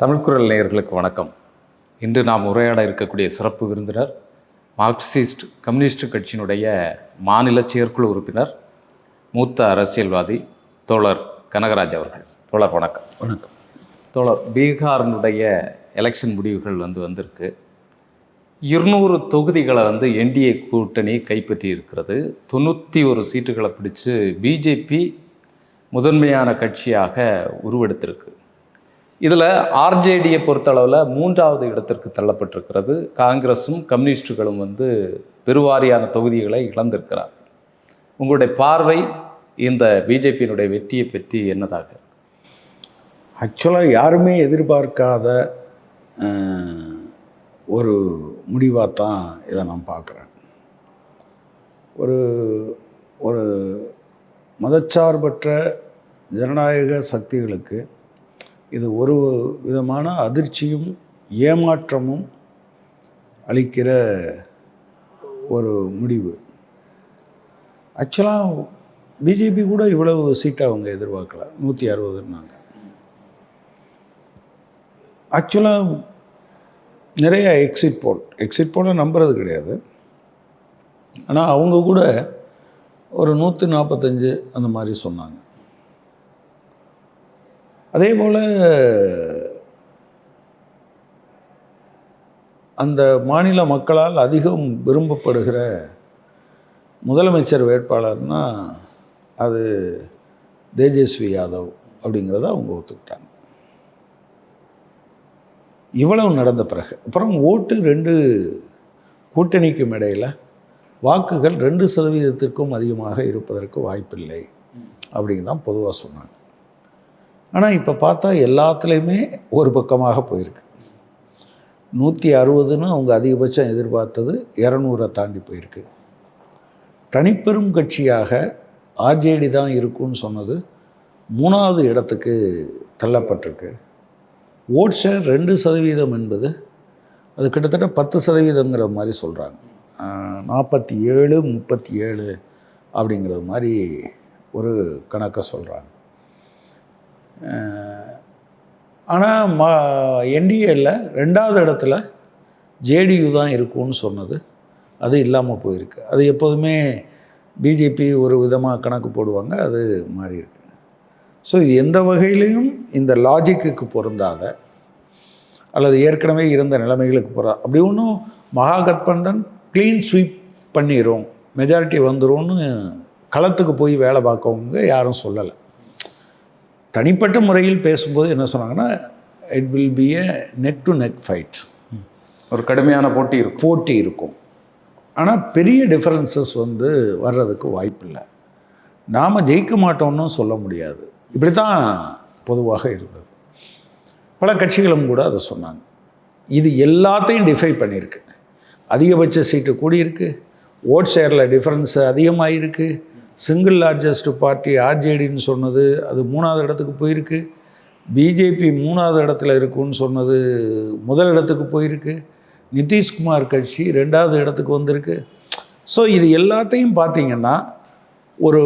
தமிழ்குரல் நேயர்களுக்கு வணக்கம். இன்று நாம் உரையாட இருக்கக்கூடிய சிறப்பு விருந்தினர் மார்க்சிஸ்ட் கம்யூனிஸ்ட் கட்சியினுடைய மாநில செயற்குழு உறுப்பினர் மூத்த அரசியல்வாதி தோழர் கனகராஜ் அவர்கள். தோழர் வணக்கம். வணக்கம். தோழர் பீகாரினுடைய எலெக்ஷன் முடிவுகள் வந்து வந்திருக்கு. இருநூறு தொகுதிகளை வந்து என்டிஏ கூட்டணி கைப்பற்றி இருக்கிறது. தொண்ணூற்றி ஒரு சீட்டுகளை பிடிச்சு பிஜேபி முதன்மையான கட்சியாக உருவெடுத்திருக்கு. இதில் ஆர்ஜேடியை பொறுத்தளவில் மூன்றாவது இடத்திற்கு தள்ளப்பட்டிருக்கிறது. காங்கிரஸும் கம்யூனிஸ்டுகளும் வந்து பெருவாரியான தொகுதிகளை இழந்திருக்கிறார். உங்களுடைய பார்வை இந்த பிஜேபியினுடைய வெற்றியை பற்றி என்னதாக? ஆக்சுவலாக யாருமே எதிர்பார்க்காத ஒரு முடிவாக தான் இதை நான் பார்க்குறேன். ஒரு ஒரு மதச்சார்பற்ற ஜனநாயக சக்திகளுக்கு இது ஒரு விதமான அதிர்ச்சியும் ஏமாற்றமும் அளிக்கிற ஒரு முடிவு. ஆக்சுவலாக பிஜேபி கூட இவ்வளவு சீட்டை அவங்க எதிர்பார்க்கல. நூற்றி அறுபதுன்னாங்க. ஆக்சுவலாக நிறைய எக்ஸிட் போல் எக்ஸிட் போலை நம்புறது கிடையாது. ஆனால் அவங்க கூட ஒரு நூற்றி நாற்பத்தஞ்சு அந்த மாதிரி சொன்னாங்க. அதே போல் அந்த மாநில மக்களால் அதிகம் விரும்பப்படுகிற முதலமைச்சர் வேட்பாளர்னா அது தேஜஸ்வி யாதவ் அப்படிங்கிறத அவங்க ஒத்துக்கிட்டாங்க. இவ்வளவு நடந்த பிறகு அப்புறம் ஓட்டு ரெண்டு கூட்டணிக்கும் இடையில் வாக்குகள் ரெண்டு சதவீதத்திற்கும் அதிகமாக இருப்பதற்கு வாய்ப்பில்லை. அப்படிங்க தான் பொதுவாக சொன்னாங்க. ஆனால் இப்போ பார்த்தா எல்லாத்துலேயுமே ஒரு பக்கமாக போயிருக்கு. நூற்றி அறுபதுன்னு அவங்க அதிகபட்சம் எதிர்பார்த்தது இரநூறை தாண்டி போயிருக்கு. தனிப்பெரும் கட்சியாக ஆர்ஜேடி தான் இருக்கும்னு சொன்னது மூணாவது இடத்துக்கு தள்ளப்பட்டிருக்கு. ஓட் ஷேர் ரெண்டு சதவீதம் என்பது அது கிட்டத்தட்ட பத்து சதவீதங்கிற மாதிரி சொல்கிறாங்க நாற்பத்தி ஏழு முப்பத்தி ஏழு அப்படிங்கிறது மாதிரி ஒரு கணக்கை சொல்கிறாங்க ஆனால் மா என்டிஏல ரெண்டாவது இடத்துல ஜேடியு தான் இருக்கும்னு சொன்னது. அது இல்லாமல் போயிருக்கு. அது எப்போதுமே பிஜேபி ஒரு விதமாக கணக்கு போடுவாங்க அது மாறி இருக்கு ஸோ இது எந்த வகையிலையும் இந்த லாஜிக்குக்கு பொருந்தாத அல்லது ஏற்கனவே இருந்த நிலைமைகளுக்கு போகிறா அப்படி ஒன்றும் மகாகத்பந்தன் க்ளீன் ஸ்வீப் பண்ணிடும் மெஜாரிட்டி வந்துரும்னு களத்துக்கு போய் வேலை பார்க்கவங்க யாரும் சொல்லலை. தனிப்பட்ட முறையில் பேசும்போது என்ன சொன்னாங்கன்னா it will be a neck to neck fight ஒரு கடுமையான போட்டி இருக்கும். போட்டி இருக்கும். ஆனால் பெரிய டிஃபரன்சஸ் வந்து வர்றதுக்கு வாய்ப்பில்லை நாம் ஜெயிக்க மாட்டோம்னு சொல்ல முடியாது. இப்படி தான் பொதுவாக இருந்தது. பல கட்சிகளும் கூட அதை சொன்னாங்க. இது எல்லாத்தையும் டிஃபை பண்ணியிருக்கு. அதிகபட்ச சீட்டு கூடியிருக்கு. ஓட் ஷேரில் டிஃப்ரென்ஸ் அதிகமாகிருக்கு சிங்கிள் லார்ஜஸ்ட் பார்ட்டி ஆர்ஜேடின்னு சொன்னது அது மூணாவது இடத்துக்கு போயிருக்கு. பிஜேபி மூணாவது இடத்துல இருக்குன்னு சொன்னது முதல் இடத்துக்கு போயிருக்கு. நிதிஷ்குமார் கட்சி ரெண்டாவது இடத்துக்கு வந்திருக்கு. ஸோ இது எல்லாத்தையும் பார்த்தீங்கன்னா ஒரு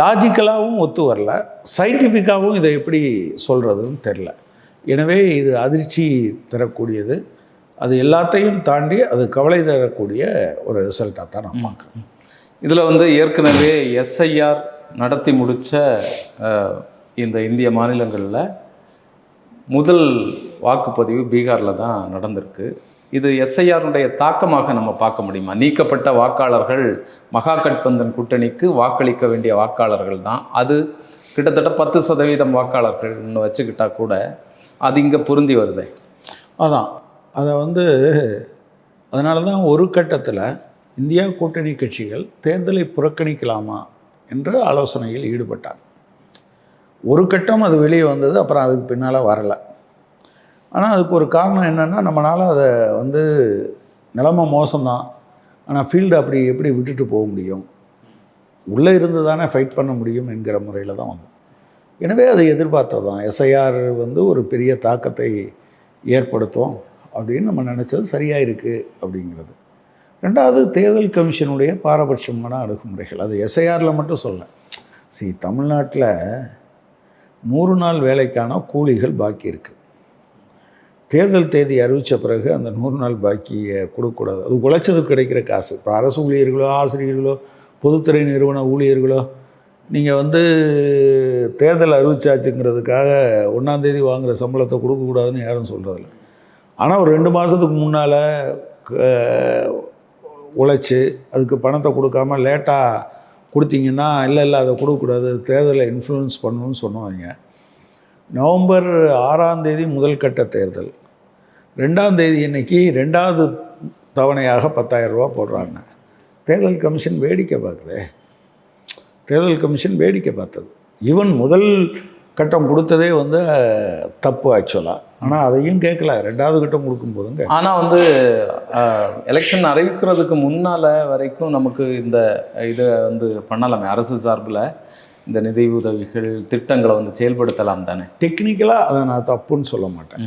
லாஜிக்கலாகவும் ஒத்து வரல. சயின்டிஃபிக்காகவும் இதை எப்படி சொல்கிறதுன்னு தெரில எனவே இது அதிர்ச்சி தரக்கூடியது. அது எல்லாத்தையும் தாண்டி அது கவலை தரக்கூடிய ஒரு ரிசல்ட்டாக தான் நான் பார்க்குறேன். இதில் வந்து ஏற்கனவே எஸ்ஐஆர் நடத்தி முடித்த இந்த இந்திய மாநிலங்களில் முதல் வாக்குப்பதிவு பீகாரில் தான் நடந்திருக்கு. இது எஸ்ஐஆருடைய தாக்கமாக நம்ம பார்க்க முடியுமா? நீக்கப்பட்ட வாக்காளர்கள் மகாகட்பந்தன் கூட்டணிக்கு வாக்களிக்க வேண்டிய வாக்காளர்கள் தான். அது கிட்டத்தட்ட பத்து சதவீதம் வாக்காளர்கள்னு வச்சுக்கிட்டா கூட அது இங்கே பொருந்தி வருதே. அதான். அதை வந்து அதனால தான் ஒரு கட்டத்தில் இந்தியா கூட்டணி கட்சிகள் தேர்தலை புறக்கணிக்கலாமா என்ற ஆலோசனையில் ஈடுபட்டார். ஒரு கட்டம் அது வெளியே வந்தது அப்புறம் அதுக்கு பின்னால் வரலை. ஆனால் அதுக்கு ஒரு காரணம் என்னென்னா நம்மளால் அதை வந்து நிலமை மோசம்தான். ஆனால் ஃபீல்டு அப்படி எப்படி விட்டுட்டு போக முடியும்? உள்ளே இருந்து தானே ஃபைட் பண்ண முடியும் என்கிற முறையில் தான் வந்தோம். எனவே அதை எதிர்பார்த்தது தான். எஸ்ஐஆர் வந்து ஒரு பெரிய தாக்கத்தை ஏற்படுத்தும் அப்படின்னு நம்ம நினச்சது சரியாக இருக்குது அப்படிங்கிறது. ரெண்டாவது தேர்தல் கமிஷனுடைய பாரபட்சமான அணுகுமுறைகள். அது எஸ்ஐஆரில் மட்டும் சொல்ல சி தமிழ்நாட்டில் நூறு நாள் வேலைக்கான கூலிகள் பாக்கி இருக்குது தேர்தல் தேதி அறிவித்த பிறகு அந்த நூறு நாள் பாக்கியை கொடுக்கக்கூடாது. அது உழைச்சதுக்கு கிடைக்கிற காசு. இப்போ அரசு ஊழியர்களோ ஆசிரியர்களோ பொதுத்துறை நிறுவன ஊழியர்களோ நீங்கள் வந்து தேர்தல் அறிவிச்சாச்சுங்கிறதுக்காக ஒன்றாந்தேதி வாங்குகிற சம்பளத்தை கொடுக்கக்கூடாதுன்னு யாரும் சொல்கிறதில்ல ஆனால் ஒரு ரெண்டு மாதத்துக்கு முன்னால் உழைச்சி அதுக்கு பணத்தை கொடுக்காம லேட்டாக கொடுத்தீங்கன்னா இல்லை இல்லை அதை கொடுக்கக்கூடாது தேர்தலை இன்ஃப்ளூயன்ஸ் பண்ணணும்னு சொன்னவங்க நவம்பர் ஆறாம் தேதி முதல் கட்ட தேர்தல். ரெண்டாம் தேதி இன்னைக்கு ரெண்டாவது தவணையாக 10000 ரூபா போடுறாங்க. தேர்தல் கமிஷன் வேடிக்கை பார்க்குதே. தேர்தல் கமிஷன் வேடிக்கை பார்த்தது. ஈவன் முதல் கட்டம் கொடுத்ததே வந்து தப்பு ஆக்சுவலாக ஆனால் அதையும் கேட்கல. ரெண்டாவது கட்டம் கொடுக்கும்போதுங்க ஆனால் வந்து எலெக்ஷன் அறிவிக்கிறதுக்கு முன்னால் வரைக்கும் நமக்கு இந்த இதை வந்து பண்ணலாமே. அரசு சார்பில் இந்த நிதி உதவிகள் திட்டங்களை வந்து செயல்படுத்தலாம் தானே? டெக்னிக்கலாக அதை நான் தப்புன்னு சொல்ல மாட்டேன்.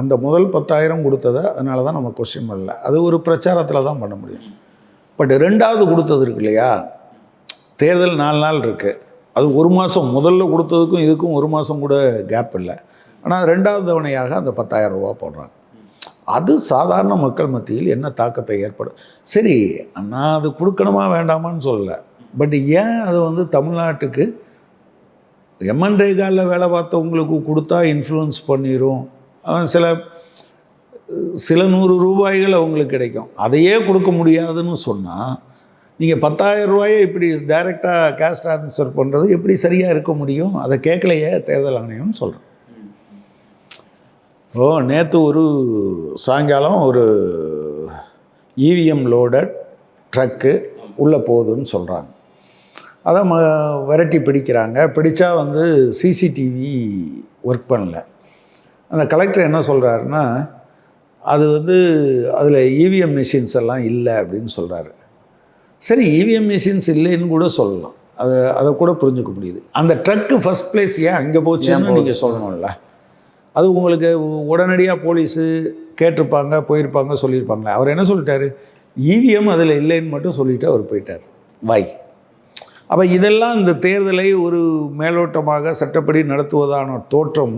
அந்த முதல் பத்தாயிரம் கொடுத்ததை அதனால தான் நம்ம கொஸ்டின் பண்ணல. அது ஒரு பிரச்சாரத்தில் தான் பண்ண முடியும். பட் ரெண்டாவது கொடுத்தது இருக்கு இல்லையா? தேர்தல் நாலு நாள் இருக்குது அது ஒரு மாதம் முதல்ல கொடுத்ததுக்கும் இதுக்கும் ஒரு மாதம் கூட கேப் இல்லை. ஆனால் ரெண்டாவது தவணையாக அந்த 10000 ரூபா போடுறாங்க. அது சாதாரண மக்கள் மத்தியில் என்ன தாக்கத்தை ஏற்படும் சரி நான் அது கொடுக்கணுமா வேண்டாமான்னு சொல்லலை. பட் ஏன் அது வந்து தமிழ்நாட்டுக்கு எம்என் ரேகாவில் வேலை பார்த்தவங்களுக்கு கொடுத்தா இன்ஃப்ளூயன்ஸ் பண்ணிடும் சில சில நூறு ரூபாய்கள் அவங்களுக்கு கிடைக்கும். அதையே கொடுக்க முடியாதுன்னு சொன்னால் நீங்கள் பத்தாயிரம் ரூபாயை இப்படி டைரெக்டாக கேஷ் ட்ரான்ஸ்ஃபர் பண்ணுறது எப்படி சரியாக இருக்க முடியும்? அதை கேட்கலையே தேர்தல் ஆணையம்னு சொல்கிறேன் ஓ நேற்று ஒரு சாயங்காலம் ஒரு E இவிஎம் லோடட் ட்ரக்கு உள்ளே போகுதுன்னு சொல்கிறாங்க அதை ம விரட்டி பிடிக்கிறாங்க. பிடிச்சா வந்து சிசிடிவி ஒர்க் பண்ணல. அந்த கலெக்டர் என்ன சொல்கிறாருன்னா அது வந்து அதில் இவிஎம் மிஷின்ஸ் எல்லாம் இல்லை அப்படின்னு சொல்கிறாரு சரி இவிஎம் மிஷின்ஸ் இல்லைன்னு கூட சொல்லலாம். அதை அதை கூட புரிஞ்சுக்க முடியுது. அந்த ட்ரக்கு ஃபர்ஸ்ட் பிளேஸ் ஏன் அங்கே போச்சுன்னு நீங்கள் சொல்லணும்ல. அது உங்களுக்கு உடனடியாக போலீஸு கேட்டிருப்பாங்க போயிருப்பாங்க சொல்லியிருப்பாங்களே. அவர் என்ன சொல்லிட்டாரு? இவிஎம் அதில் இல்லைன்னு மட்டும் சொல்லிட்டு அவர் போயிட்டார். வை அப்போ இதெல்லாம் இந்த தேர்தலை ஒரு மேலோட்டமாக சட்டப்படி நடத்துவதான தோற்றம்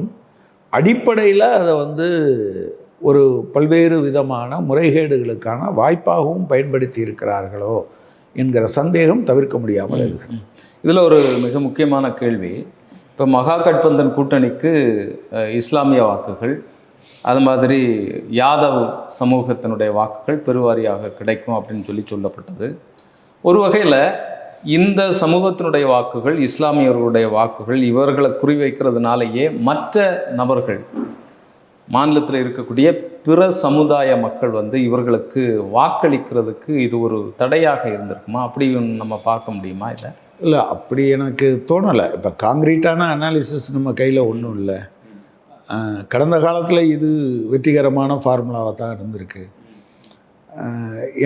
அடிப்படையில் அதை வந்து ஒரு பல்வேறு விதமான முறைகேடுகளுக்கான வாய்ப்பாகவும் பயன்படுத்தி இருக்கிறார்களோ என்கிற சந்தேகம் தவிர்க்க முடியாமல் இருக்கிறது இதில் ஒரு மிக முக்கியமான கேள்வி. இப்போ மகா கட்பந்தன் கூட்டணிக்கு இஸ்லாமிய வாக்குகள் அது மாதிரி யாதவ் சமூகத்தினுடைய வாக்குகள் பெருவாரியாக கிடைக்கும் அப்படின்னு சொல்லி சொல்லப்பட்டது. ஒரு வகையில் இந்த சமூகத்தினுடைய வாக்குகள் இஸ்லாமியர்களுடைய வாக்குகள் இவர்களை குறிவைக்கிறதுனாலேயே மற்ற நபர்கள் மாநிலத்தில் இருக்கக்கூடிய பிற சமுதாய மக்கள் வந்து இவர்களுக்கு வாக்களிக்கிறதுக்கு இது ஒரு தடையாக இருந்திருக்குமா? அப்படி நம்ம பார்க்க முடியுமா இதை? இல்லை அப்படி எனக்கு தோணலை. இப்போ காங்கிரீட்டான அனாலிசிஸ் நம்ம கையில் ஒன்றும் இல்லை. கடந்த காலத்தில் இது வெற்றிகரமான ஃபார்முலாவாக தான் இருந்திருக்கு.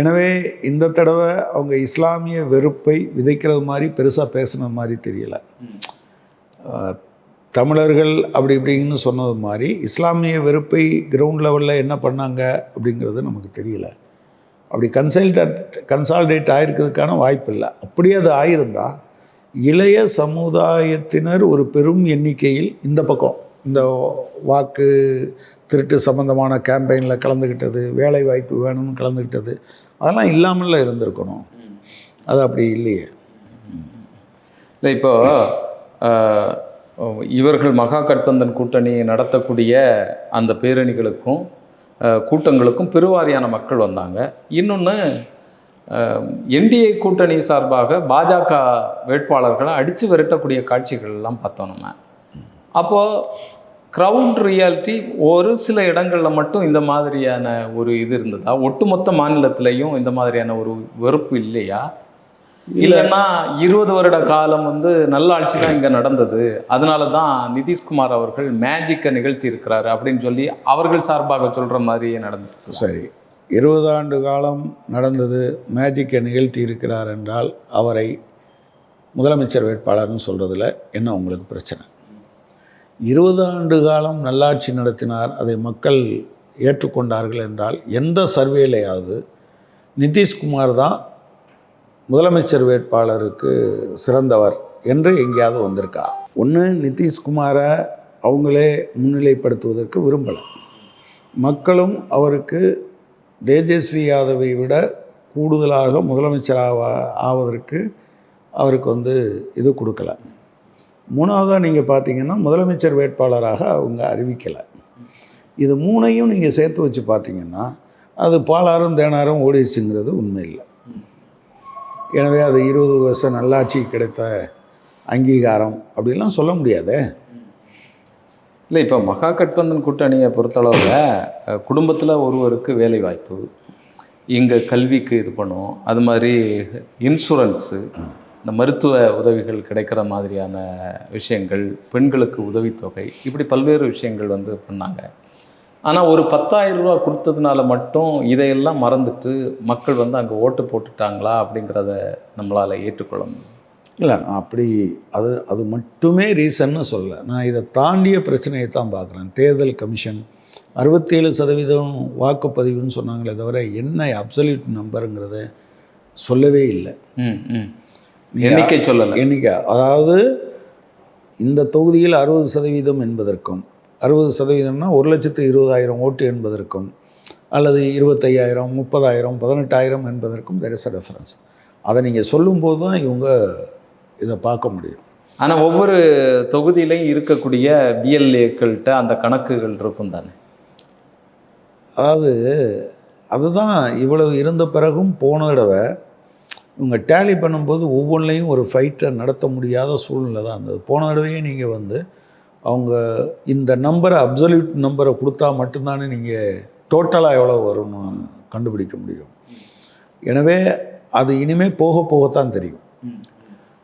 எனவே இந்த தடவை அவங்க இஸ்லாமிய வெறுப்பை விதைக்கிறது மாதிரி பெருசாக பேசுனது மாதிரி தெரியலை. தமிழர்கள் அப்படி இப்படின்னு சொன்னது மாதிரி இஸ்லாமிய வெறுப்பை கிரவுண்ட் லெவலில் என்ன பண்ணாங்க அப்படிங்கிறது நமக்கு தெரியல. அப்படி கன்சல்டட் கன்சால்டேட் ஆகிருக்கிறதுக்கான வாய்ப்பு இல்லை அப்படியே அது ஆயிருந்தா இளைய சமுதாயத்தினர் ஒரு பெரும் எண்ணிக்கையில் இந்த பக்கம் இந்த வாக்கு திருட்டு சம்பந்தமான கேம்பெயினில் கலந்துக்கிட்டது வேலை வாய்ப்பு வேணும்னு கலந்துக்கிட்டது அதெல்லாம் இல்லாமல இருந்திருக்கணும். அது அப்படி இல்லையே. இல்லை இப்போ இவர்கள் மகா கட்பந்தன் கூட்டணி நடத்தக்கூடிய அந்த பேரணிகளுக்கும் கூட்டங்களுக்கும் பெருவாரியான மக்கள் வந்தாங்க. இன்னொன்று என்டிஏ கூட்டணி சார்பாக பாஜக வேட்பாளர்களை அடித்து விரட்டக்கூடிய காட்சிகள்லாம் பார்த்தோம் நம்ம. அப்போது க்ரௌண்ட் ரியாலிட்டி ஒரு சில இடங்களில் மட்டும் இந்த மாதிரியான ஒரு இது இருந்ததா? ஒட்டுமொத்த மாநிலத்திலையும் இந்த மாதிரியான ஒரு வெறுப்பு இல்லையா? இல்லைன்னா இருபது வருட காலம் வந்து நல்ல ஆட்சி தான் இங்கே நடந்தது. அதனால தான் நிதிஷ்குமார் அவர்கள் மேஜிக்கை நிகழ்த்தி இருக்கிறாரு அப்படின்னு சொல்லி அவர்கள் சார்பாக சொல்கிற மாதிரியே நடந்துச்சு. சரி. இருபது ஆண்டு காலம் நடந்தது மேஜிக்கை நிகழ்த்தி இருக்கிறார் என்றால் அவரை முதலமைச்சர் வேட்பாளர்னு சொல்கிறதுல என்ன உங்களுக்கு பிரச்சனை? இருபது ஆண்டு காலம் நல்லாட்சி நடத்தினார் அதை மக்கள் ஏற்றுக்கொண்டார்கள் என்றால் எந்த சர்வேலையாவது நிதிஷ்குமார் தான் முதலமைச்சர் வேட்பாளருக்கு சிறந்தவர் என்று எங்கேயாவது வந்திருக்கா? ஒன்று நிதிஷ்குமாரை அவங்களே முன்னிலைப்படுத்துவதற்கு விரும்பலை. மக்களும் அவருக்கு தேஜஸ்வி யாதவை விட கூடுதலாக முதலமைச்சராக ஆவதற்கு அவருக்கு வந்து இது கொடுக்கல. மூணாவதாக நீங்கள் பார்த்தீங்கன்னா முதலமைச்சர் வேட்பாளராக அவங்க அறிவிக்கலை. இது மூணையும் நீங்கள் சேர்த்து வச்சு பார்த்தீங்கன்னா அது பாலாரும் தேனாரும் ஓடிடுச்சுங்கிறது உண்மை இல்லை. எனவே அது இருபது வருஷம் நல்லாட்சி கிடைத்த அங்கீகாரம் அப்படிலாம் சொல்ல முடியாதே? இல்லை இப்போ மகா கட்பந்தன் கூட்டணியை பொறுத்தளவில் குடும்பத்தில் ஒருவருக்கு வேலை வாய்ப்பு இங்கே கல்விக்கு இது பண்ணும் அது மாதிரி இன்சூரன்ஸு இந்த மருத்துவ உதவிகள் கிடைக்கிற மாதிரியான விஷயங்கள் பெண்களுக்கு உதவித்தொகை இப்படி பல்வேறு விஷயங்கள் வந்து பண்ணாங்க. ஆனால் ஒரு பத்தாயிரம் ரூபா கொடுத்ததுனால மட்டும் இதையெல்லாம் மறந்துட்டு மக்கள் வந்து அங்கே ஓட்டு போட்டுட்டாங்களா அப்படிங்கிறத நம்மளால் ஏற்றுக்கொள்ள முடியும். இல்லை நான் அப்படி அது அது மட்டுமே ரீசன்னு சொல்ல நான் இதை தாண்டிய பிரச்சனையை தான் பார்க்குறேன். தேர்தல் கமிஷன் அறுபத்தேழு சதவீதம் வாக்குப்பதிவுன்னு சொன்னாங்களே தவிர என்ன அப்சல்யூட் நம்பருங்கிறத சொல்லவே இல்லை. ம் ம். எண்ணிக்கை சொல்லலை. எண்ணிக்கை அதாவது இந்த தொகுதியில் அறுபது சதவீதம் என்பதற்கும் அறுபது சதவீதம்னா ஒரு லட்சத்து இருபதாயிரம் ஓட்டு என்பதற்கும் அல்லது இருபத்தையாயிரம் முப்பதாயிரம் பதினெட்டாயிரம் என்பதற்கும் தெர் இஸ் அ டிஃப்ரென்ஸ் அதை நீங்கள் சொல்லும்போது தான் இவங்க இதை பார்க்க முடியும். ஆனால் ஒவ்வொரு தொகுதியிலையும் இருக்கக்கூடிய பிஎல்ஏக்கள்கிட்ட அந்த கணக்குகள் இருக்கும் தானே? அதாவது அதுதான் இவ்வளவு இருந்த பிறகும் போன தடவை இவங்க டேலி பண்ணும்போது ஒவ்வொன்றிலையும் ஒரு ஃபைட்டை நடத்த முடியாத சூழ்நிலை தான் இருந்தது. போன தடவையே நீங்கள் வந்து அவங்க இந்த நம்பரை அப்சல்யூட் நம்பரை கொடுத்தா மட்டும்தானே நீங்கள் டோட்டலாக எவ்வளோ வரும்னு கண்டுபிடிக்க முடியும். எனவே அது இனிமேல் போக போகத்தான் தெரியும்.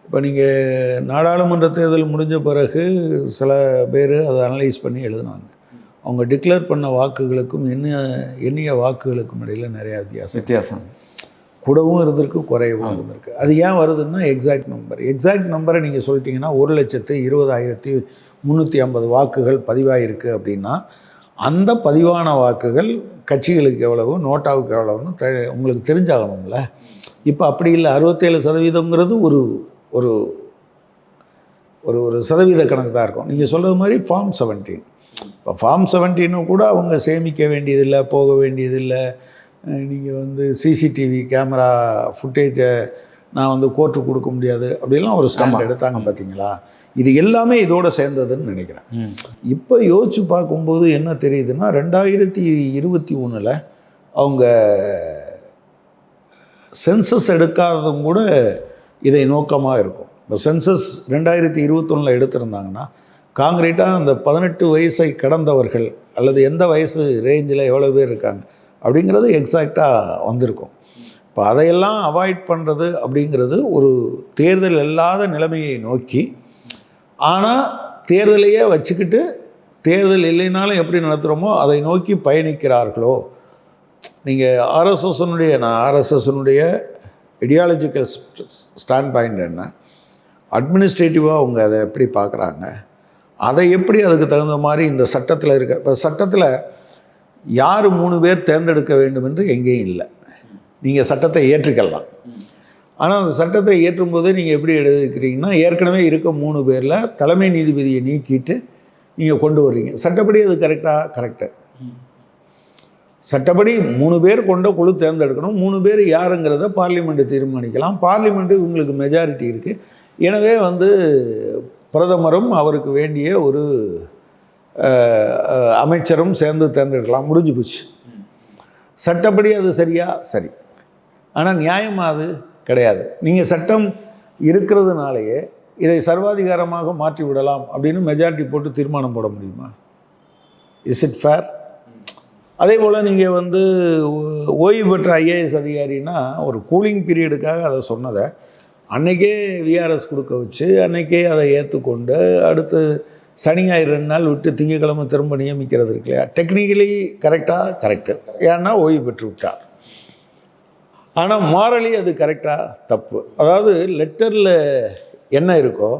இப்போ நீங்கள் நாடாளுமன்ற தேர்தல் முடிஞ்ச பிறகு சில பேர் அதை அனலைஸ் பண்ணி எழுதுனாங்க. அவங்க டிக்ளேர் பண்ண வாக்குகளுக்கும் எண்ணிய எண்ணிய வாக்குகளுக்கும் இடையில் நிறையா வித்தியாசம். வித்தியாசம். கூடவும் இருந்திருக்கு குறையவும் இருந்திருக்கு. அது ஏன் வருதுன்னா எக்ஸாக்ட் நம்பர் எக்ஸாக்ட் நம்பரை நீங்கள் சொல்லிட்டீங்கன்னா ஒரு லட்சத்து இருபதாயிரத்தி முந்நூற்றி ஐம்பது வாக்குகள் பதிவாயிருக்கு அப்படின்னா அந்த பதிவான வாக்குகள் கட்சிகளுக்கு எவ்வளவு நோட்டாவுக்கு எவ்வளவுன்னு தெ உங்களுக்கு தெரிஞ்சாகணும்ல. இப்போ அப்படி இல்லை அறுபத்தேழு சதவீதங்கிறது ஒரு ஒரு ஒரு ஒரு சதவீத கணக்கு தான் இருக்கும். நீங்கள் சொல்கிறது மாதிரி ஃபார்ம் செவன்டீன் இப்போ ஃபார்ம் செவன்டீனும் கூட அவங்க சேமிக்க வேண்டியதில்லை போக வேண்டியதில்லை. நீங்கள் வந்து சிசிடிவி கேமரா ஃபுட்டேஜை நான் வந்து கோர்ட்டு கொடுக்க முடியாது அப்படிலாம் ஒரு ஸ்டாண்ட் எடுத்தாங்க பார்த்தீங்களா இது எல்லாமே இதோட சேர்ந்ததுன்னு நினைக்கிறேன். இப்போ யோசிச்சு பார்க்கும்போது என்ன தெரியுதுன்னா ரெண்டாயிரத்தி இருபத்தி ஒன்றில் அவங்க சென்சஸ் எடுக்காததும் கூட இதை நோக்கமாக இருக்கும். இப்போ சென்சஸ் ரெண்டாயிரத்தி இருபத்தொன்னில் எடுத்திருந்தாங்கன்னா காங்கிரீட்டாக அந்த பதினெட்டு வயசை கடந்தவர்கள் அல்லது எந்த வயசு ரேஞ்சில் எவ்வளோ பேர் இருக்காங்க அப்படிங்கிறது எக்ஸாக்டாக வந்திருக்கும். இப்போ அதையெல்லாம் அவாய்ட் பண்ணுறது அப்படிங்கிறது ஒரு தேர்தல் இல்லாத நிலைமையை நோக்கி ஆனால் தேர்தலையே வச்சுக்கிட்டு தேர்தல் இல்லைனாலும் எப்படி நடத்துகிறோமோ அதை நோக்கி பயணிக்கிறார்களோ? நீங்கள் ஆர்எஸ்எஸ்னுடைய நான் ஆர்எஸ்எஸ்னுடைய ஐடியாலஜிக்கல் ஸ்டாண்ட் பாயிண்ட் என்ன? அட்மினிஸ்ட்ரேட்டிவாக அவங்க அதை எப்படி பார்க்குறாங்க? அதை எப்படி அதுக்கு தகுந்த மாதிரி இந்த சட்டத்தில் இருக்க இப்போ சட்டத்தில் யார் மூணு பேர் தேர்ந்தெடுக்க வேண்டும் என்று எங்கேயும் இல்லை. நீங்கள் சட்டத்தை ஏற்றுக்கலாம். ஆனால் அந்த சட்டத்தை ஏற்றும்போது நீங்கள் எப்படி எழுதிக்கிறீங்கன்னா ஏற்கனவே இருக்க மூணு பேரில் தலைமை நீதிபதியை நீக்கிட்டு நீங்கள் கொண்டு வர்றீங்க. சட்டப்படி அது கரெக்டாக கரெக்டு சட்டப்படி மூணு பேர் கொண்ட குழு தேர்ந்தெடுக்கணும். மூணு பேர் யாருங்கிறத பார்லிமெண்ட்டு தீர்மானிக்கலாம். பார்லிமெண்ட்டு உங்களுக்கு மெஜாரிட்டி இருக்குது எனவே வந்து பிரதமரும் அவருக்கு வேண்டிய ஒரு அமைச்சரும் சேர்ந்து தேர்ந்தெடுக்கலாம். முடிஞ்சு போச்சு. சட்டப்படி அது சரியா? சரி. ஆனால் நியாயமாக அது? கிடையாது. நீங்கள் சட்டம் இருக்கிறதுனாலேயே இதை சர்வாதிகாரமாக மாற்றி விடலாம் அப்படின்னு மெஜாரிட்டி போட்டு தீர்மானம் போட முடியுமா? இஸ் இட் ஃபேர் அதே போல் நீங்கள் வந்து ஓ- ஓய்வு பெற்ற ஐஏஎஸ் அதிகாரின்னா ஒரு கூலிங் பீரியடுக்காக அதை சொன்னதை அன்றைக்கே விஆர்எஸ் கொடுக்க வச்சு அன்னைக்கே அதை ஏற்றுக்கொண்டு அடுத்து சனி ஞாயிறு ரெண்டு நாள் விட்டு திங்கக்கிழமை திரும்ப நியமிக்கிறது இருக்கு இல்லையா? டெக்னிக்கலி கரெக்டாக கரெக்டு ஏன்னா ஓய்வு பெற்று விட்டார் ஆனால் மாரலி அது கரெக்டாக தப்பு. அதாவது லெட்டரில் என்ன இருக்கோ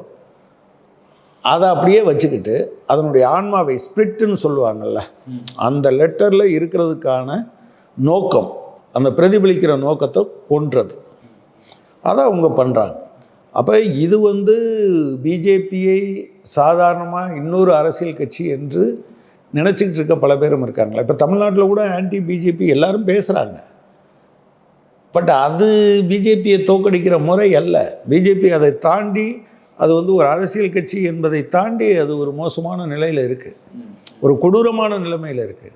அதை அப்படியே வச்சுக்கிட்டு அதனுடைய ஆன்மாவை ஸ்பிரிட்டுன்னு சொல்லுவாங்கள்ல அந்த லெட்டரில் இருக்கிறதுக்கான நோக்கம் அந்த பிரதிபலிக்கிற நோக்கத்தை கொன்றது. அதை அவங்க பண்ணுறாங்க அப்போ இது வந்து பிஜேபியை சாதாரணமாக இன்னொரு அரசியல் கட்சி என்று நினச்சிக்கிட்டு இருக்க பல பேரும் இருக்காங்களா? இப்போ தமிழ்நாட்டில் கூட ஆன்டி பிஜேபி எல்லாரும் பேசுகிறாங்க பட் அது பிஜேபியை தோக்கடிக்கிற முறை அல்ல. பிஜேபி அதை தாண்டி அது வந்து ஒரு அரசியல் கட்சி என்பதை தாண்டி அது ஒரு மோசமான நிலையில் இருக்குது ஒரு கொடூரமான நிலைமையில் இருக்குது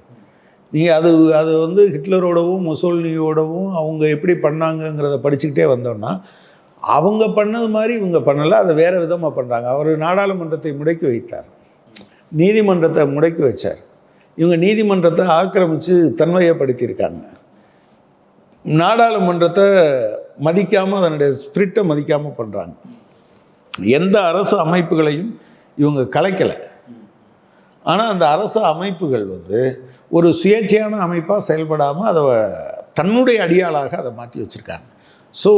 நீங்கள் அது அது வந்து ஹிட்லரோடவும் முசோலினியோடவும் அவங்க எப்படி பண்ணாங்கங்கிறத படிச்சுக்கிட்டே வந்தோம்னா அவங்க பண்ணது மாதிரி இவங்க பண்ணலை அதை வேறு விதமாக பண்ணுறாங்க அவர் நாடாளுமன்றத்தை முடக்கி வைத்தார். நீதிமன்றத்தை முடக்கி வச்சார். இவங்க நீதிமன்றத்தை ஆக்கிரமித்து தன்மையப்படுத்தியிருக்காங்க. நாடாளுமன்றத்தை மதிக்காமல் அதனுடைய ஸ்பிரிட்டை மதிக்காமல் பண்ணுறாங்க எந்த அரசு அமைப்புகளையும் இவங்க கலைக்கலை. ஆனால் அந்த அரசு அமைப்புகள் வந்து ஒரு சுயேட்சையான அமைப்பாக செயல்படாமல் அதை தன்னுடைய அடியாளாக அதை மாற்றி வச்சுருக்காங்க. ஸோ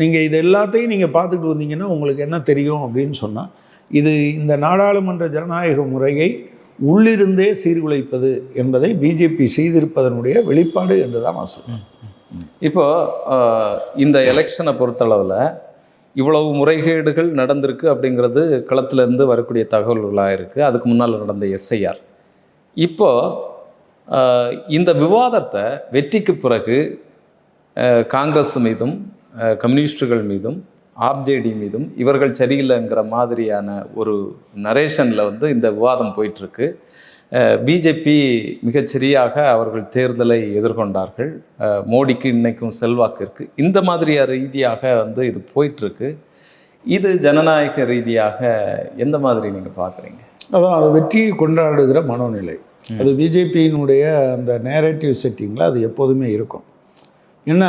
நீங்கள் இது எல்லாத்தையும் நீங்கள் பார்த்துட்டு வந்தீங்கன்னா உங்களுக்கு என்ன தெரியும் அப்படின்னு சொன்னால் இது இந்த நாடாளுமன்ற ஜனநாயக முறையை உள்ளிருந்தே சீர்குலைப்பது என்பதை பிஜேபி செய்திருப்பதனுடைய வெளிப்பாடு என்று தான் நான் சொல்றேன். இப்போ இந்த எலெக்ஷனை பொறுத்தளவில் இவ்வளவு முறைகேடுகள் நடந்திருக்கு அப்படிங்கிறது களத்திலேருந்து வரக்கூடிய தகவல்களாக இருக்குது அதுக்கு முன்னால் நடந்த எஸ்ஐஆர் இப்போ இந்த விவாதத்தை வெற்றிக்கு பிறகு காங்கிரஸ் மீதும் கம்யூனிஸ்டுகள் மீதும் ஆர்ஜேடி மீதும் இவர்கள் சரியில்லைங்கிற மாதிரியான ஒரு நரேஷனில் வந்து இந்த விவாதம் போயிட்டுருக்கு பிஜேபி மிகச்சரியாக அவர்கள் தேர்தலை எதிர்கொண்டார்கள். மோடிக்கு இன்னைக்கும் செல்வாக்கு இருக்குது இந்த மாதிரியான ரீதியாக வந்து இது போயிட்டுருக்கு. இது ஜனநாயக ரீதியாக எந்த மாதிரி நீங்கள் பார்க்குறீங்க? அதான் அது வெற்றியை கொண்டாடுகிற மனோநிலை. அது பிஜேபியினுடைய அந்த நேரேட்டிவ் செட்டிங்கில் அது எப்போதுமே இருக்கும். என்ன?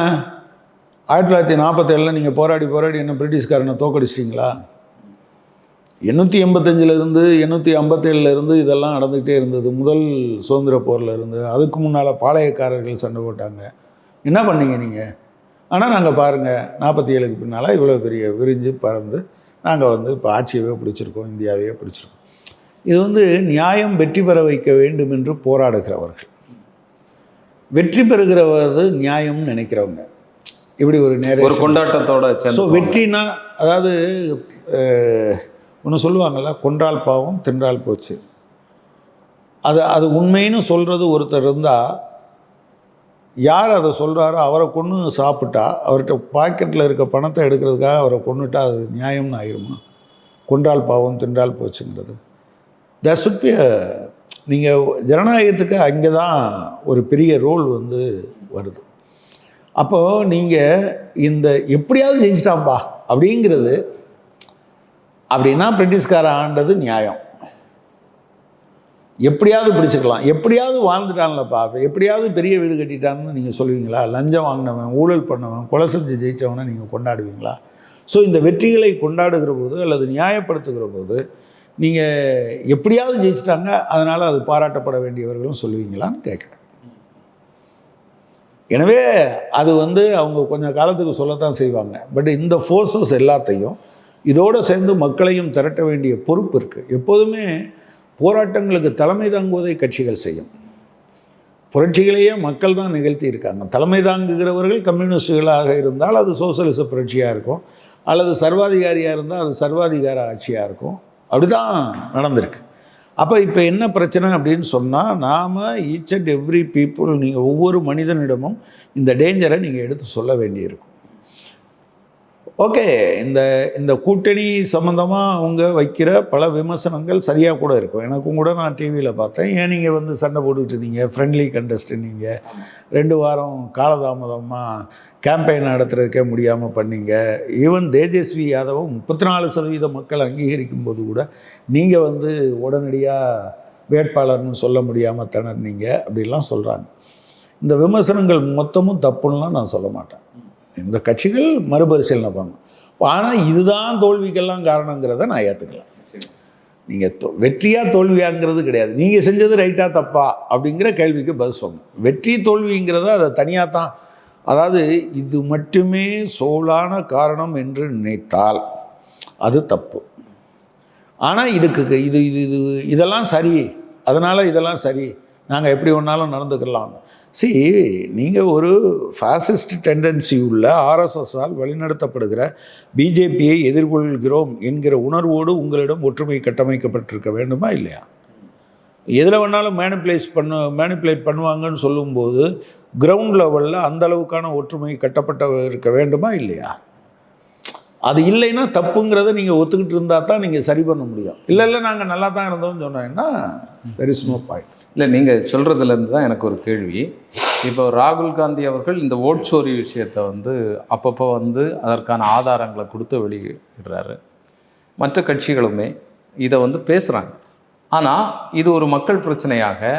ஆயிரத்தி தொள்ளாயிரத்தி நாற்பத்தேழில் நீங்கள் போராடி போராடி என்ன பிரிட்டிஷ்காரனை தோக்கடிச்சிட்டிங்களா? எண்ணூற்றி எண்பத்தஞ்சிலேருந்து எண்ணூற்றி ஐம்பத்தேழுலேருந்து இதெல்லாம் நடந்துக்கிட்டே இருந்தது. முதல் சுதந்திர போரில் இருந்து அதுக்கு முன்னால் பாளையக்காரர்கள் சண்டை போட்டாங்க. என்ன பண்ணீங்க நீங்கள் ஆனால் நாங்கள் பாருங்கள் நாற்பத்தி ஏழுக்கு பின்னால் இவ்வளோ பெரிய விரிஞ்சு பறந்து நாங்கள் வந்து இப்போ ஆட்சியவே பிடிச்சிருக்கோம் இந்தியாவையே பிடிச்சிருக்கோம். இது வந்து நியாயம் வெற்றி பெற வைக்க வேண்டும் என்று போராடுகிறவர்கள். வெற்றி பெறுகிறவது நியாயம்னு நினைக்கிறவங்க. இப்படி ஒரு நேர ஒரு கொண்டாட்டத்தோட ஸோ வெற்றினா அதாவது ஒன்று சொல்லுவாங்கள்ல கொன்றால் பாவம் தின்றால் போச்சு. அது அது உண்மைன்னு சொல்கிறது ஒருத்தர் இருந்தால் யார் அதை சொல்கிறாரோ அவரை கொன்று சாப்பிட்டா அவர்கிட்ட பாக்கெட்டில் இருக்க பணத்தை எடுக்கிறதுக்காக அவரை கொன்னுட்டா அது நியாயம்னு ஆயிருமா? கொன்றால் பாவம் தின்றால் போச்சுங்கிறது. த சுட் பி நீங்கள் ஜனநாயகத்துக்கு அங்கே தான் ஒரு பெரிய ரோல் வந்து வருது. அப்போது நீங்கள் இந்த எப்படியாவது ஜெயிச்சிட்டாம்பா அப்படிங்கிறது அப்படின்னா பிரிட்டிஷ்கார ஆண்டது நியாயம். எப்படியாவது பிடிச்சிக்கலாம். எப்படியாவது வாழ்ந்துட்டான்லப்பா எப்படியாவது பெரிய வீடு கட்டிட்டான்னு நீங்கள் சொல்லுவீங்களா? லஞ்சம் வாங்கினவன் ஊழல் பண்ணவன் கொலை செஞ்சு ஜெயித்தவனை நீங்கள் கொண்டாடுவீங்களா? ஸோ இந்த வெற்றிகளை கொண்டாடுகிற போது அல்லது நியாயப்படுத்துகிற போது நீங்கள் எப்படியாவது ஜெயிச்சிட்டாங்க அதனால் அது பாராட்டப்பட வேண்டியவர்களும் சொல்லுவீங்களான்னு கேட்குறேன் எனவே அது வந்து அவங்க கொஞ்சம் காலத்துக்கு சொல்லத்தான் செய்வாங்க. பட் இந்த ஃபோர்ஸஸ் எல்லாத்தையும் இதோடு சேர்ந்து மக்களையும் திரட்ட வேண்டிய பொறுப்பு இருக்குது எப்போதுமே போராட்டங்களுக்கு தலைமை தாங்குவதை கட்சிகள் செய்யும். புரட்சிகளையே மக்கள் தான் நிகழ்த்தி இருக்காங்க. தலைமை தாங்குகிறவர்கள் கம்யூனிஸ்டுகளாக இருந்தால் அது சோசியலிச புரட்சியாக இருக்கும். அல்லது சர்வாதிகாரியாக இருந்தால் அது சர்வாதிகார ஆட்சியாக இருக்கும். அப்படி தான் நடந்திருக்கு. அப்போ இப்போ என்ன பிரச்சனை அப்படின்னு சொன்னால் நாம் ஈச் அண்ட் எவ்ரி பீப்புள் நீங்கள் ஒவ்வொரு மனிதனிடமும் இந்த டேஞ்சரை நீங்கள் எடுத்து சொல்ல வேண்டியிருக்கும். ஓகே இந்த இந்த கூட்டணி சம்மந்தமாக அவங்க வைக்கிற பல விமர்சனங்கள் சரியாக கூட இருக்கும். எனக்கும் கூட நான் டிவியில் பார்த்தேன். ஏன் நீங்கள் வந்து சண்டை போட்டுக்கிட்டு இருந்தீங்க? ஃப்ரெண்ட்லி கண்டஸ்ட் நீங்கள் ரெண்டு வாரம் காலதாமதமாக கேம்பெயின் நடத்துறதுக்கே முடியாமல் பண்ணீங்க. ஈவன் தேஜஸ்வி யாதவும் முப்பத்தி நாலு சதவீத மக்கள் அங்கீகரிக்கும் போது கூட நீங்கள் வந்து உடனடியாக வேட்பாளர்னு சொல்ல முடியாமல் திணறினீங்க. அப்படிலாம் சொல்கிறாங்க இந்த விமர்சனங்கள் மொத்தமும் தப்புன்னெலாம் நான் சொல்ல மாட்டேன். இந்த கட்சிகள் மறுபரிசீலனை பண்ணணும். ஆனால் இதுதான் தோல்விக்கெல்லாம் காரணங்கிறத நான் ஏற்றுக்கலாம் நீங்கள் வெற்றியா வெற்றியாக தோல்வியாங்கிறது கிடையாது. நீங்கள் செஞ்சது ரைட்டாக தப்பா அப்படிங்கிற கேள்விக்கு பதில் சொல்லணும். வெற்றி தோல்விங்கிறத அதை தனியாக தான் அதாவது இது மட்டுமே சோலான காரணம் என்று நினைத்தால் அது தப்பு. ஆனால் இதுக்கு இது இது இது இதெல்லாம் சரி. அதனால் இதெல்லாம் சரி. நாங்கள் எப்படி ஒன்றாலும் நடந்துக்கலாம். சி நீங்கள் ஒரு ஃபாசிஸ்ட் டெண்டன்சி உள்ள ஆர்எஸ்எஸ்ஸால் வழிநடத்தப்படுகிற பிஜேபியை எதிர்கொள்கிறோம் என்கிற உணர்வோடு உங்களிடம் ஒற்றுமை கட்டமைக்கப்பட்டிருக்க வேண்டுமா இல்லையா? எதில் வேணாலும் மேனிப்புலேஸ் பண்ண மேனிப்புலேட் பண்ணுவாங்கன்னு சொல்லும்போது கிரவுண்ட் லெவலில் அந்த அளவுக்கான ஒற்றுமை கட்டப்பட்ட இருக்க வேண்டுமா இல்லையா? அது இல்லைன்னா தப்புங்கிறத நீங்கள் ஒத்துக்கிட்டு இருந்தால் தான் நீங்கள் சரி பண்ண முடியும். இல்லை இல்லை நாங்கள் நல்லா தான் இருந்தோம்னு சொன்னீங்கன்னா தெர் இஸ் நோ பாயிண்ட் இல்லை நீங்கள் சொல்கிறதுலேருந்து தான் எனக்கு ஒரு கேள்வி. இப்போ ராகுல் காந்தி அவர்கள் இந்த ஓட்சோரி விஷயத்தை வந்து அப்பப்போ வந்து அதற்கான ஆதாரங்களை கொடுத்து வெளியிடுறாரு. மற்ற கட்சிகளுமே இதை வந்து பேசுகிறாங்க ஆனால் இது ஒரு மக்கள் பிரச்சனையாக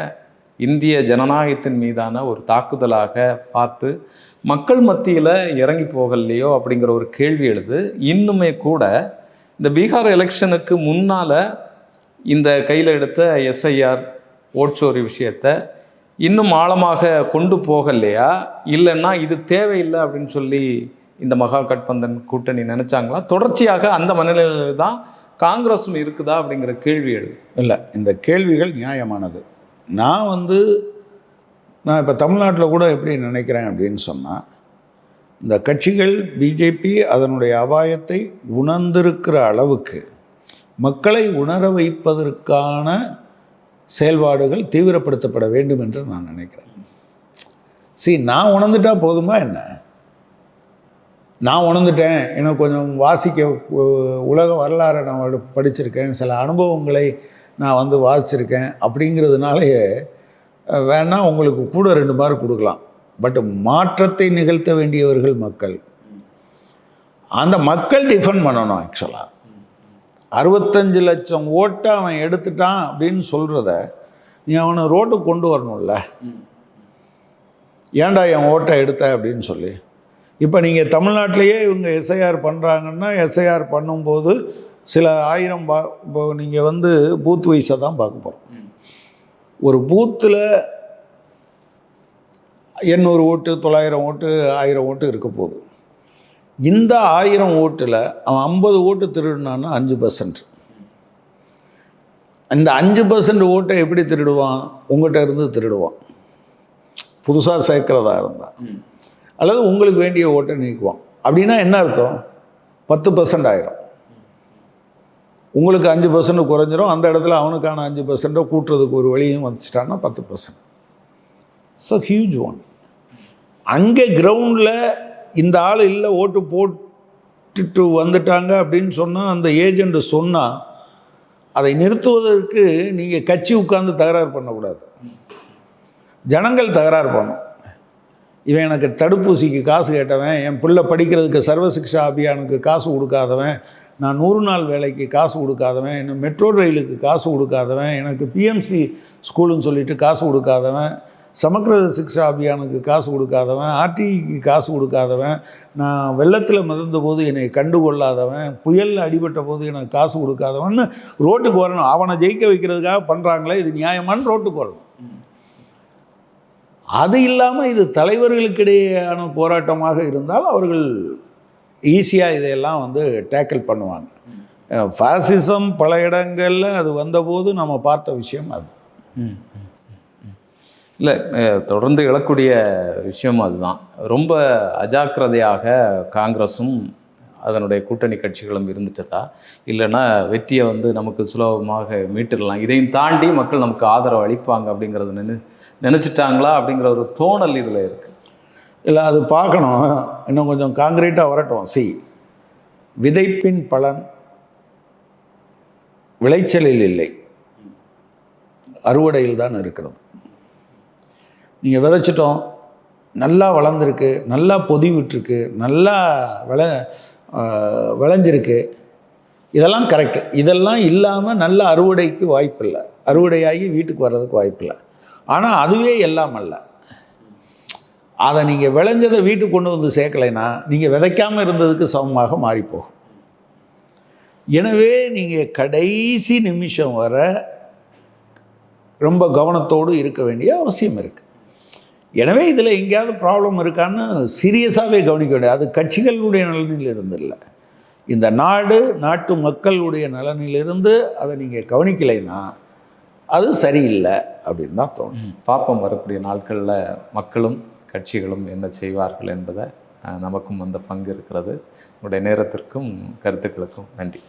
இந்திய ஜனநாயகத்தின் மீதான ஒரு தாக்குதலாக பார்த்து மக்கள் மத்தியில் இறங்கி போகலையோ அப்படிங்கிற ஒரு கேள்வி எழுது. இன்னுமே கூட இந்த பீகார் எலெக்ஷனுக்கு முன்னால் இந்த கையில் எடுத்த எஸ்ஐஆர் ஓட்சோரி விஷயத்தை இன்னும் ஆழமாக கொண்டு போகலையா? இல்லைன்னா இது தேவையில்லை அப்படின்னு சொல்லி இந்த மகா கட்பந்தன் கூட்டணி நினச்சாங்களா? தொடர்ச்சியாக அந்த மனநிலையில் தான் காங்கிரஸும் இருக்குதா அப்படிங்கிற கேள்வி எழுது. இல்லை இந்த கேள்விகள் நியாயமானது. நான் வந்து நான் இப்போ தமிழ்நாட்டில் கூட எப்படி நினைக்கிறேன் அப்படின்னு சொன்னால் இந்த கட்சிகள் பிஜேபி அதனுடைய அபாயத்தை உணர்ந்திருக்கிற அளவுக்கு மக்களை உணர வைப்பதற்கான செயல்பாடுகள் தீவிரப்படுத்தப்பட வேண்டும் என்று நான் நினைக்கிறேன். சரி நான் உணர்ந்துட்டா போதுமா என்ன? நான் உணர்ந்துட்டேன். எனக்கு கொஞ்சம் வாசிக்க உலக வரலாறை நான் படிச்சிருக்கேன். சில அனுபவங்களை நான் வந்து வாசிச்சிருக்கேன் அப்படிங்கிறதுனாலேயே வேணால் உங்களுக்கு கூட ரெண்டு மார்க் கொடுக்கலாம். பட் மாற்றத்தை நிகழ்த்த வேண்டியவர்கள் மக்கள். அந்த மக்கள் டிஃபெண்ட் பண்ணணும் ஆக்சுவலாக அறுபத்தஞ்சு லட்சம் ஓட்டை அவன் எடுத்துட்டான் அப்படின்னு சொல்கிறத நீ அவனை ரோட்டுக்கு கொண்டு வரணும்ல. ஏன்டா என் ஓட்டை எடுத்த அப்படின்னு சொல்லி. இப்போ நீங்கள் தமிழ்நாட்டிலேயே இவங்க எஸ்ஐஆர் பண்ணுறாங்கன்னா எஸ்ஐஆர் பண்ணும்போது சில ஆயிரம் பா இப்போ நீங்கள் வந்து பூத் வைஸை தான் பார்க்க போகிறோம் ஒரு பூத்தில் எண்ணூறு ஓட்டு தொள்ளாயிரம் ஓட்டு ஆயிரம் ஓட்டு இருக்க போகுது. இந்த ஆயிரம் ஓட்டில் அவன் ஐம்பது ஓட்டு திருடினான்னா அஞ்சு பர்சன்ட் இந்த அஞ்சு பர்சன்ட் ஓட்டை எப்படி திருடுவான்? உங்கள்கிட்ட இருந்து திருடுவான். புதுசாக சேர்க்கிறதா இருந்தால் அல்லது உங்களுக்கு வேண்டிய ஓட்டை நீக்குவான். அப்படின்னா என்ன அர்த்தம்? பத்து பர்சன்ட் ஆயிரும். உங்களுக்கு அஞ்சு பர்சன்ட் குறைஞ்சிரும். அந்த இடத்துல அவனுக்கான அஞ்சு பர்சன்ட்டை கூட்டுறதுக்கு ஒரு வழியும் வந்துச்சிட்டான்னா பத்து பர்சன்ட் ஸோ ஹியூஜ் ஒன் அங்கே கிரவுண்டில் இந்த ஆள் இல்லை ஓட்டு போட்டுட்டு வந்துட்டாங்க அப்படின்னு சொன்னால் அந்த ஏஜெண்ட் சொன்னால் அதை நிறுத்துவதற்கு நீங்கள் கட்சி உட்கார்ந்து தகராறு பண்ணக்கூடாது. ஜனங்கள் தகராறு பண்ணும். இவன் எனக்கு தடுப்பூசிக்கு காசு கேட்டவன் என் பிள்ளை படிக்கிறதுக்கு சர்வசிக்ஷா அபியானுக்கு காசு கொடுக்காதவன் நான் நூறு நாள் வேலைக்கு காசு கொடுக்காதவன் இன்னும் மெட்ரோ ரயிலுக்கு காசு கொடுக்காதவன் எனக்கு பிஎம்சி ஸ்கூலுன்னு சொல்லிட்டு காசு கொடுக்காதவன் சமக்கிர சிக்ஷா அபியானுக்கு காசு கொடுக்காதவன் ஆர்டிக்கு காசு கொடுக்காதவன் நான் வெள்ளத்தில் மிதந்த போது என்னை கண்டுகொள்ளாதவன் புயலில் அடிபட்ட போது எனக்கு காசு கொடுக்காதவன் ரோட்டுக்கு வரணும். அவனை ஜெயிக்க வைக்கிறதுக்காக பண்ணுறாங்களே இது நியாயமான்னு ரோட்டுக்கு வரணும். அது இல்லாமல் இது தலைவர்களுக்கிடையேயான போராட்டமாக இருந்தால் அவர்கள் ஈஸியாக இதையெல்லாம் வந்து டேக்கிள் பண்ணுவாங்க. ஃபாசிசம் பல இடங்களில் அது வந்தபோது நம்ம பார்த்த விஷயம் அது. இல்லை தொடர்ந்து எழக்கூடிய விஷயம் அதுதான். ரொம்ப அஜாக்கிரதையாக காங்கிரஸும் அதனுடைய கூட்டணி கட்சிகளும் இருந்துட்டதா? இல்லைன்னா வெற்றியை வந்து நமக்கு சுலபமாக மீட்டுடலாம். இதையும் தாண்டி மக்கள் நமக்கு ஆதரவு அளிப்பாங்க அப்படிங்கிறது நினை நினச்சிட்டாங்களா அப்படிங்கிற ஒரு தோணல் இதில் இருக்குது இல்லை அது பார்க்கணும். இன்னும் கொஞ்சம் காங்கிரீட்டாக வரட்டும். சி விதைப்பின் பலன் விளைச்சலில் இல்லை. அறுவடையில் தான் இருக்கிறது. நீங்கள் விதைச்சிட்டோம். நல்லா வளர்ந்துருக்கு நல்லா பொதி விட்டுருக்கு நல்லா விள விளைஞ்சிருக்கு. இதெல்லாம் கரெக்டு இதெல்லாம் இல்லாமல் நல்ல அறுவடைக்கு வாய்ப்பில்லை அறுவடையாகி வீட்டுக்கு வர்றதுக்கு வாய்ப்பில்லை ஆனால் அதுவே எல்லாம் அல்ல. அதை நீங்கள் விளைஞ்சதை வீட்டுக்கு கொண்டு வந்து சேர்க்கலைன்னா நீங்கள் விதைக்காமல் இருந்ததுக்கு சமமாக மாறிப்போகும். எனவே நீங்கள் கடைசி நிமிஷம் வர ரொம்ப கவனத்தோடு இருக்க வேண்டிய அவசியம் இருக்குது எனவே இதில் எங்கேயாவது ப்ராப்ளம் இருக்கான்னு சீரியஸாகவே கவனிக்க வேண்டியது அது கட்சிகளுடைய நலனில் இருந்து இல்லை இந்த நாடு நாட்டு மக்களுடைய நலனிலிருந்து அதை நீங்கள் கவனிக்கலைன்னா அது சரியில்லை அப்படின்னு தான் தோணும் பார்ப்போம். வரக்கூடிய நாட்களில் மக்களும் கட்சிகளும் என்ன செய்வார்கள் என்பதை நமக்கும் அந்த பங்கு இருக்கிறது. உங்களுடைய நேரத்திற்கும் கருத்துக்களுக்கும் நன்றி.